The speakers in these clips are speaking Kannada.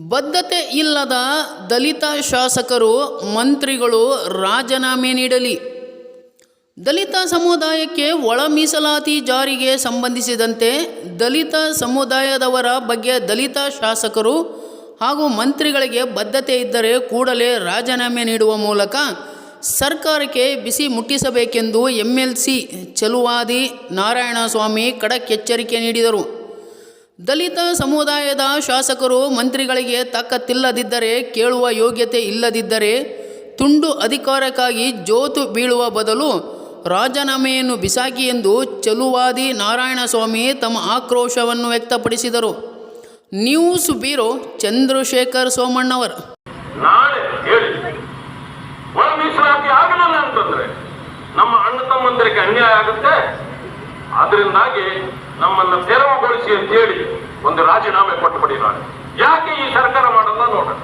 ಬದ್ಧತೆ ಇಲ್ಲದ ದಲಿತ ಶಾಸಕರು, ಮಂತ್ರಿಗಳು ರಾಜೀನಾಮೆ ನೀಡಲಿ. ದಲಿತ ಸಮುದಾಯಕ್ಕೆ ಒಳ ಮೀಸಲಾತಿ ಜಾರಿಗೆ ಸಂಬಂಧಿಸಿದಂತೆ ದಲಿತ ಸಮುದಾಯದವರ ಬಗ್ಗೆ ದಲಿತ ಶಾಸಕರು ಹಾಗೂ ಮಂತ್ರಿಗಳಿಗೆ ಬದ್ಧತೆ ಇದ್ದರೆ ಕೂಡಲೇ ರಾಜೀನಾಮೆ ನೀಡುವ ಮೂಲಕ ಸರ್ಕಾರಕ್ಕೆ ಬಿಸಿ ಮುಟ್ಟಿಸಬೇಕೆಂದು M L C Chaluvadi Narayanaswamy ಖಡಕ್ ಎಚ್ಚರಿಕೆ ನೀಡಿದರು. ದಲಿತ ಸಮುದಾಯದ ಶಾಸಕರು ಮಂತ್ರಿಗಳಿಗೆ ತಕ್ಕತ್ತಿಲ್ಲದಿದ್ದರೆ ಕೇಳುವ ಯೋಗ್ಯತೆ ಇಲ್ಲದಿದ್ದರೆ ತುಂಡು ಅಧಿಕಾರಕ್ಕಾಗಿ ಜೋತು ಬೀಳುವ ಬದಲು ರಾಜೀನಾಮೆಯನ್ನು ಬಿಸಾಕಿ ಎಂದು ಚಲುವಾದಿ ನಾರಾಯಣಸ್ವಾಮಿ ತಮ್ಮ ಆಕ್ರೋಶವನ್ನು ವ್ಯಕ್ತಪಡಿಸಿದರು. News bureau Chandrashekhar Somannavar. ನಮ್ಮ ಅಣ್ಣ ಅನ್ಯಾಯ ಆಗುತ್ತೆ. ಅದರಿಂದಾಗಿ ನಮ್ಮನ್ನ ತೆರವುಗೊಳಿಸಿ ಅಂತ ಹೇಳಿ ಒಂದು ರಾಜೀನಾಮೆ ಕೊಟ್ಟು ಯಾಕೆ ಈ ಸರ್ಕಾರ ಮಾಡಲ್ಲ ನೋಡೋಣ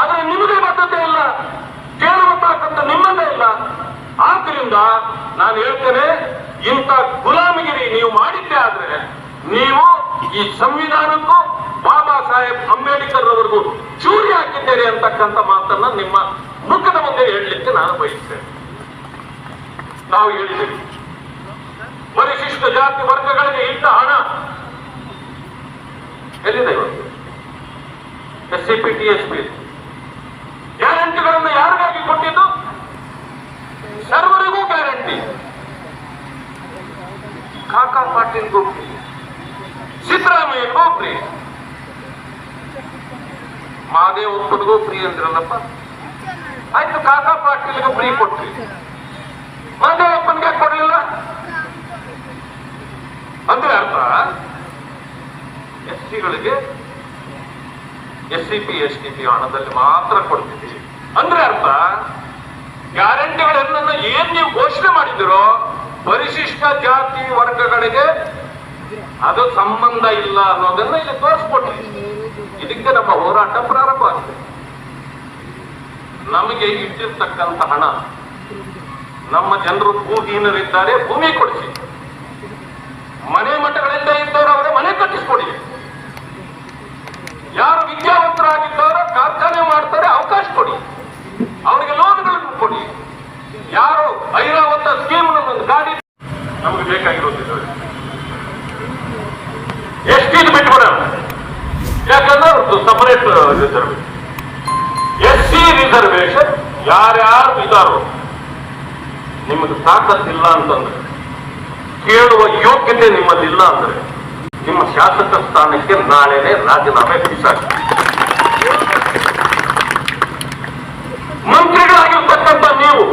ಆದ್ರೆ ನಿಮಗೆ ಬದ್ಧತೆ ಇಲ್ಲ ಕೇಳುವ ತಾಕತ್ತ ನಿಮ್ಮದೇ ಇಲ್ಲ. ಆದ್ರಿಂದ ನಾನು ಹೇಳ್ತೇನೆ, ಇಂಥ ಗುಲಾಮಗಿರಿ ನೀವು ಮಾಡಿದ್ದೆ ಆದ್ರೆ ನೀವು ಈ ಸಂವಿಧಾನಕ್ಕೂ ಬಾಬಾ ಸಾಹೇಬ್ ಅಂಬೇಡ್ಕರ್ ಅವರಿಗೂ ಚೂರಿ ಹಾಕಿದ್ದೀರಿ ಅಂತಕ್ಕಂಥ ಮಾತನ್ನ ನಿಮ್ಮ ಮುಖದ ಮುಂದೆ ಹೇಳಲಿಕ್ಕೆ ನಾನು ಬಯಸ್ತೇನೆ. ನಾವು ಹೇಳಿದ್ದೀವಿ. ಜಾತಿ ವರ್ಗಗಳಿಗೆ ಇಂಥ ಹಣ ಎಲ್ಲಿದೆ ಇವತ್ತು S C P T S P ಗ್ಯಾರಂಟಿಗಳನ್ನು ಯಾರಿಗಾಗಿ ಕೊಟ್ಟಿದ್ದು? ಸರ್ವರಿಗೂ ಗ್ಯಾರಂಟಿ. ಕಾಕಾ ಪಾಟೀಲ್ಗೂ ಫ್ರೀ ಸಿದ್ದರಾಮಯ್ಯಗೂ ಫ್ರೀ ಮಹಾದೇವಪ್ಪನಿಗೂ ಫ್ರೀ ಅಂದ್ರಲ್ಲಪ್ಪ. ಆಯ್ತು, ಕಾಕಾ ಪಾಟೀಲ್ಗೂ ಫ್ರೀ ಕೊಟ್ರಿ. ಮಾದೇವಪ್ಪನಿಗೆ ಕೊಡ್ಲಿಲ್ಲ ಅಂದ್ರೆ ಅರ್ಥ S ಟಿಗಳಿಗೆ C P, S T P ಹಣದಲ್ಲಿ ಮಾತ್ರ ಕೊಡ್ತಿದ್ದೀವಿ. ಅಂದ್ರೆ ಅರ್ಥ ಗ್ಯಾರಂಟಿಗಳನ್ನ ಏನ್ ನೀವು ಘೋಷಣೆ ಮಾಡಿದಿರೋ ಪರಿಶಿಷ್ಟ ಜಾತಿ ವರ್ಗಗಳಿಗೆ ಅದು ಸಂಬಂಧ ಇಲ್ಲ ಅನ್ನೋದನ್ನ ಇಲ್ಲಿ ತೋರಿಸ್ಕೊಟ್ರಿ ಇದಕ್ಕೆ ನಮ್ಮ ಹೋರಾಟ ಪ್ರಾರಂಭ ಆಗಿದೆ. ನಮಗೆ ಇಟ್ಟಿರ್ತಕ್ಕಂಥ ಹಣ, ನಮ್ಮ ಜನರು ಭೂಹೀನರಿದ್ದಾರೆ, ಭೂಮಿ ಕೊಡಿಸಿ. ಯಾಕಂದ್ರೆ ಅವ್ರದ್ದು separate reservation S C reservation ಯಾರ್ಯಾರು ಇದ್ದಾರೋ ನಿಮಗೆ ತಾಕತ್ತಿಲ್ಲ ಅಂತಂದ್ರೆ, ಕೇಳುವ ಯೋಗ್ಯತೆ ನಿಮ್ಮಲ್ಲಿಲ್ಲ ಅಂದ್ರೆ, ನಿಮ್ಮ ಶಾಸಕ ಸ್ಥಾನಕ್ಕೆ ನಾಳೆನೆ ರಾಜೀನಾಮೆ ಬಿಸಾಕಿ. ಮಂತ್ರಿಗಳಾಗಿರ್ತಕ್ಕಂಥ ನೀವು,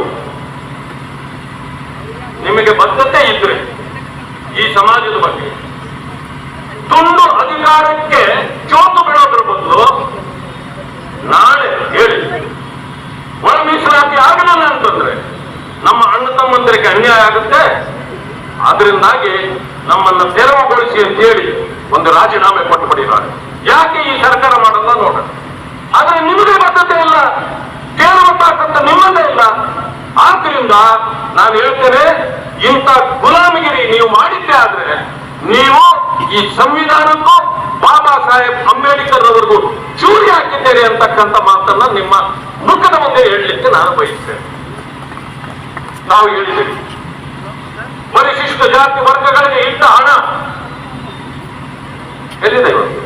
ನಿಮಗೆ ಬದ್ಧತೆ ಇದ್ರೆ ಈ ಸಮಾಜದ ಬಗ್ಗೆ, ತುಂಡು ಅಧಿಕಾರಕ್ಕೆ ಚೋತು ಬಿಡೋದ್ರ ಬದಲು ನಾಳೆ ಹೇಳಿ ಒಳ ಮೀಸಲಾತಿ ಆಗಲಿಲ್ಲ ಅಂತಂದ್ರೆ ನಮ್ಮ ಅಣ್ಣ ತಮ್ಮಂದರಿಗೆ ಅನ್ಯಾಯ ಆಗುತ್ತೆ? ಅದರಿಂದಾಗಿ ನಮ್ಮನ್ನ ತೆರವುಗೊಳಿಸಿ ಅಂತ ಹೇಳಿ ಒಂದು ರಾಜೀನಾಮೆ ಕೊಟ್ಟು ಯಾಕೆ ಈ ಸರ್ಕಾರ ಮಾಡಲ್ಲ ನೋಡೋಣ ಆದ್ರೆ ನಿಮಗೆ ಬದ್ಧತೆ ಇಲ್ಲ. ಕೇಳುವ ತಾಕತ್ತ ನಿಮ್ಮದೇ ಇಲ್ಲ. ಆದ್ರಿಂದ ನಾನು ಹೇಳ್ತೇನೆ, ಇಂಥ ಗುಲಾಮಗಿರಿ ನೀವು ಮಾಡಿದ್ದೆ ಆದ್ರೆ ನೀವು ಈ ಸಂವಿಧಾನಕ್ಕೂ ಬಾಬಾ ಸಾಹೇಬ್ ಅಂಬೇಡ್ಕರ್ ಅವರಿಗೂ ಚೂರಿ ಹಾಕಿದ್ದೀರಿ ಅಂತಕ್ಕಂಥ ಮಾತನ್ನ ನಿಮ್ಮ ಮುಖದ ಮುಂದೆ ಹೇಳಲಿಕ್ಕೆ ನಾನು ಬಯಸ್ತೇನೆ. ನಾವು ಹೇಳಿದ್ದೀವಿ ಪರಿಶಿಷ್ಟ ಜಾತಿ, ವರ್ಗಗಳಿಗೆ ಇದ್ದ ಹಣ. ಎಲ್ಲಿದೆ ಇವತ್ತು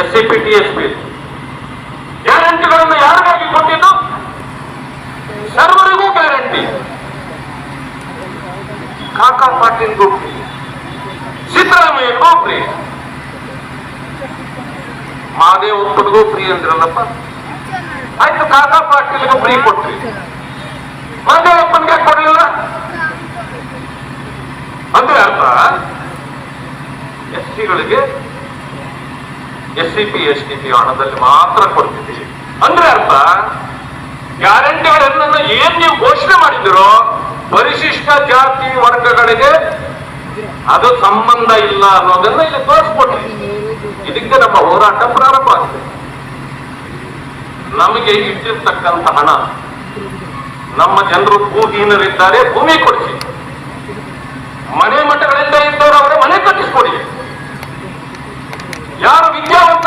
S C P T S P ಗ್ಯಾರಂಟಿಗಳನ್ನು ಯಾರಿಗಾಗಿ ಕೊಟ್ಟಿದ್ದು? ಸರ್ವರಿಗೂ ಗ್ಯಾರಂಟಿ. ಕಾಕಾ ಪಾಟೀಲ್ಗೂ ಫ್ರೀ ಸಿದ್ದರಾಮಯ್ಯಗೂ ಫ್ರೀ ಮಹಾದೇವಪ್ಪನಿಗೂ ಫ್ರೀ ಅಂದ್ರಲ್ಲಪ್ಪ. ಆಯ್ತು, ಕಾಕಾ ಪಾಟೀಲ್ಗೂ ಫ್ರೀ ಕೊಟ್ರಿ. ಮಹಾದೇವಪ್ಪನಿಗೆ ಕೊಡ್ಲಿಲ್ಲ ಅಂದ್ರೆ ಅರ್ಥ ಟಿಗಳಿಗೆ S C P S T P ಹಣದಲ್ಲಿ ಮಾತ್ರ ಕೊಡ್ತಿದ್ದೀವಿ. ಅಂದ್ರೆ ಅರ್ಥ ಗ್ಯಾರಂಟಿಗಳನ್ನ ಏನ್ ನೀವು ಘೋಷಣೆ ಮಾಡಿದಿರೋ ಪರಿಶಿಷ್ಟ ಜಾತಿ ವರ್ಗಗಳಿಗೆ ಅದು ಸಂಬಂಧ ಇಲ್ಲ ಅನ್ನೋದನ್ನ ಇಲ್ಲಿ ತೋರಿಸ್ಕೊಟ್ರಿ. ಇದಕ್ಕೆ ನಮ್ಮ ಹೋರಾಟ ಪ್ರಾರಂಭ ಆಗಿದೆ. ನಮಗೆ ಇಟ್ಟಿರ್ತಕ್ಕಂಥ ಹಣ, ನಮ್ಮ ಜನರು ಭೂಹೀನರಿದ್ದಾರೆ, ಭೂಮಿ ಕೊಡಿಸಿ. ಮನೆ ಮಠ ಯಾರು ವಿದ್ಯಾವಂತ